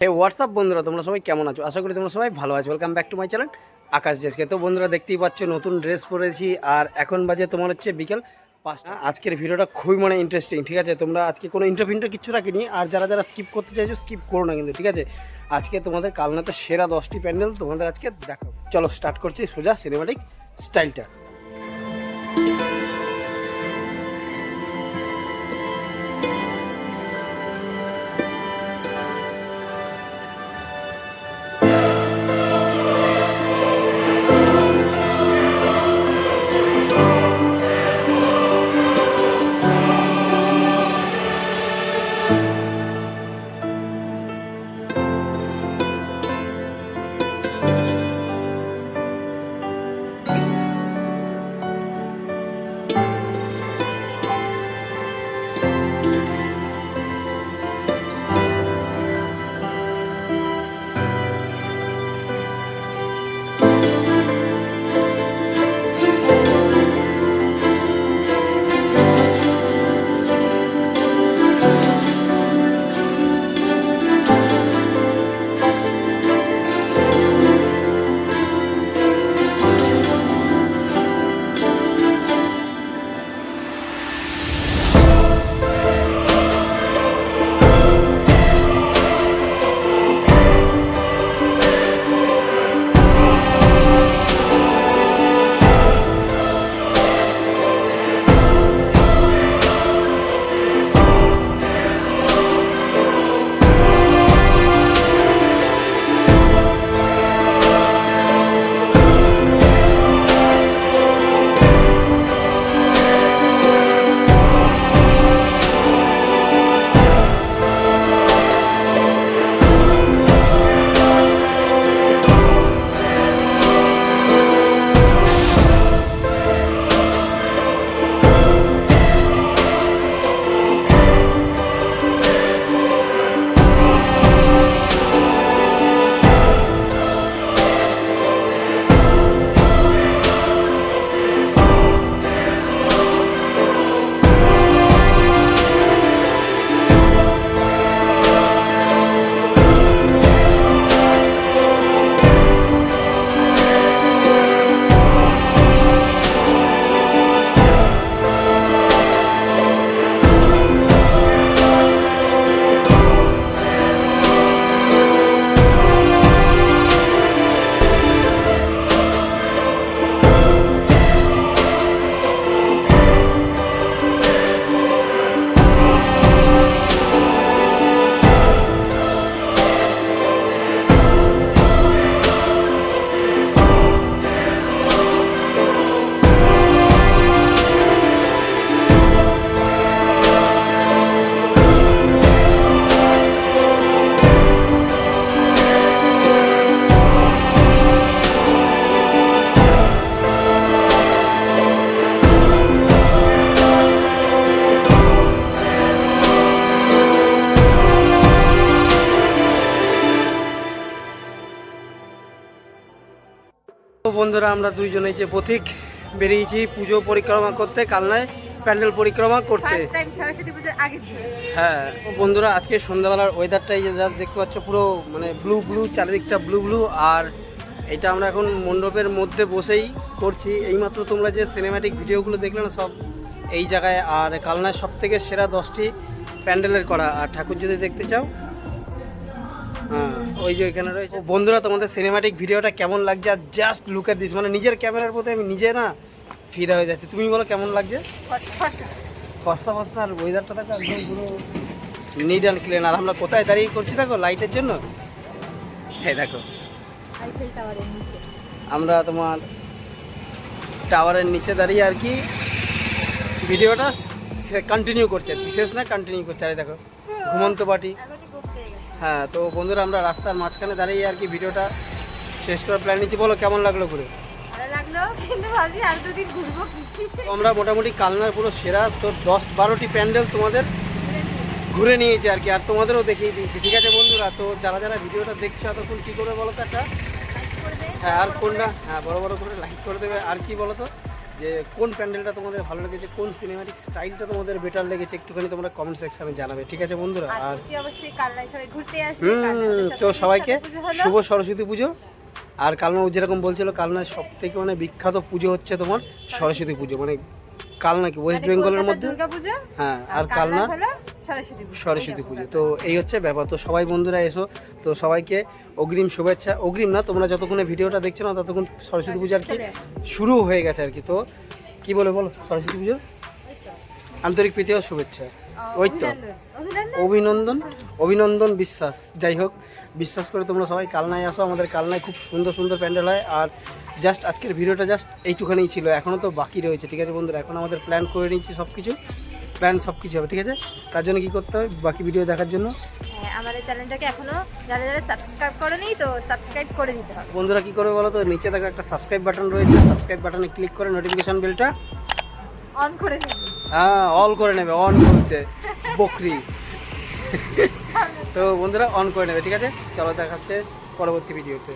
হে WhatsApp বন্ধুরা? তোমরা সবাই কেমন আছো? আশা করি তোমরা সবাই ভালো আছো। Welcome back to my channel Akash জেসকে তো বন্ধুরা, দেখতেই পাচ্ছ, নতুন ড্রেস পরেছি। আর এখন বাজে তোমার হচ্ছে বিকেল পাঁচটা। আজকের ভিডিওটা খুবই মানে ইন্টারেস্টিং ঠিক আছে? তোমরা আজকে কোনো ইন্টারভিউ কিচ্ছু রাখিনি। আর যারা যারা স্কিপ করতে চাইছো স্কিপ করো না কিন্তু, ঠিক আছে? আজকে তোমাদের কালনাতে সেরা দশটি প্যান্ডেল তোমাদের আজকে দেখো চলো স্টার্ট করছি সোজা সিনেমাটিক স্টাইলটা বন্ধুরা আমরা দুইজনে যে পথিক বেরিয়েছি পুজো পরিক্রমা করতে কালনায় প্যান্ডেল পরিক্রমা করতে। হ্যাঁ বন্ধুরা আজকে সন্ধ্যাবেলার ওয়েদারটাই যে জাস্ট দেখতে পাচ্ছ পুরো মানে ব্লু ব্লু চারিদিকটা ব্লু ব্লু আর এটা আমরা এখন মণ্ডপের মধ্যে বসেই করছি। এইমাত্র তোমরা যে সিনেম্যাটিক ভিডিওগুলো দেখলে না সব এই জায়গায় আর কালনায় সব থেকে সেরা দশটি প্যান্ডেলের করা। আর ঠাকুর যদি দেখতে চাও ওই যে এখানে রয়েছে। বন্ধুরা তোমাদের সিনেম্যাটিক ভিডিওটা কেমন লাগছে? আর জাস্ট লুক এট দিস মানে নিজের ক্যামেরার প্রতি আমি নিজে না ফিদা হয়ে যাচ্ছে। তুমি বলো কেমন লাগছে? ফস্তা ফস্তা আর ওয়েদারটা দেখো একদম পুরো নিট অ্যান্ড ক্লিন আর আমরা কোথায় দাঁড়িয়ে করছি দেখো লাইটের জন্য? হ্যাঁ দেখো। আমরা তোমার টাওয়ারের নিচে দাঁড়িয়ে আর কি ভিডিওটা কন্টিনিউ করছে শেষ না কন্টিনিউ করছে। আরে দেখো ঘুমন্ত পাটি হ্যাঁ তো বন্ধুরা আমরা রাস্তার মাঝখানে দাঁড়িয়ে আর কি ভিডিওটা শেষ করার প্ল্যান নিচ্ছি। বলো কেমন লাগল ঘুরে? আমরা মোটামুটি কালনার পুরো সেরা তো দশ বারোটি প্যান্ডেল তোমাদের ঘুরে নিয়েছি আর কি আর তোমাদেরও দেখিয়ে দিয়েছি। ঠিক আছে বন্ধুরা তো যারা যারা ভিডিওটা দেখছ এতক্ষণ কী করে বলো তো একটা? হ্যাঁ আর কোনটা? হ্যাঁ বড় বড় করে লাইক করে দেবে। আর কি বলো তো? যে কোন প্যান্ডেলটা তোমাদের ভালো লেগেছে কোন সিনেমাটিক স্টাইলটা তোমাদের বেটার লেগেছে একটুখানি তোমরা কমেন্ট সেকশনে জানাবে ঠিক আছে বন্ধুরা? আর অবশ্যই সবাই ঘুরতে আসবে তো সবাইকে শুভ সরস্বতী পুজো। আর কালনা যেরকম বলছিল কালনার সব থেকে মানে বিখ্যাত পুজো হচ্ছে তোমার সরস্বতী পুজো মানে কালনা কি ওয়েস্ট বেঙ্গলের মধ্যে। হ্যাঁ আর কালনা সরস্বতী পুজো তো এই হচ্ছে ব্যাপার। তো সবাই বন্ধুরা এসো। তো সবাইকে অগ্রিম শুভেচ্ছা। অগ্রিম না তোমরা যতক্ষণে ভিডিওটা দেখছ না ততক্ষণ সরস্বতী পুজো আর কি শুরু হয়ে গেছে আর কি। তো কি বলে বলো? সরস্বতী পুজো? আন্তরিক প্রীতি ও শুভেচ্ছা। ওই তো। অভিনন্দন। অভিনন্দন? বিশ্বাস। যাই হোক বিশ্বাস করে তোমরা সবাই কালনায় আসো। আমাদের কালনায় খুব সুন্দর সুন্দর প্যান্ডেল হয়। আর জাস্ট আজকের ভিডিওটা জাস্ট এইটুখানেই ছিল। এখনও তো বাকি রয়েছে ঠিক আছে বন্ধুরা? এখন আমাদের প্ল্যান করে নিচ্ছি সব কিছু প্ল্যান সব কিছু হবে ঠিক আছে? তার জন্য কী করতে হবে? বাকি ভিডিও দেখার জন্য? হ্যাঁ আমাদের চ্যানেলটাকে এখনও যারা যারা সাবস্ক্রাইব করেনি তো সাবস্ক্রাইব করে দিতে হবে। বন্ধুরা কী করবে বলো তো নিচে দেখা একটা সাবস্ক্রাইব বাটন রয়েছে। সাবস্ক্রাইব বাটনে ক্লিক করে নোটিফিকেশন বেলটা অন করে হ্যাঁ অল করে নেবে অন করছে বকরি। তো বন্ধুরা অন করে নেবে ঠিক আছে? চলো দেখাচ্ছে পরবর্তী ভিডিওতে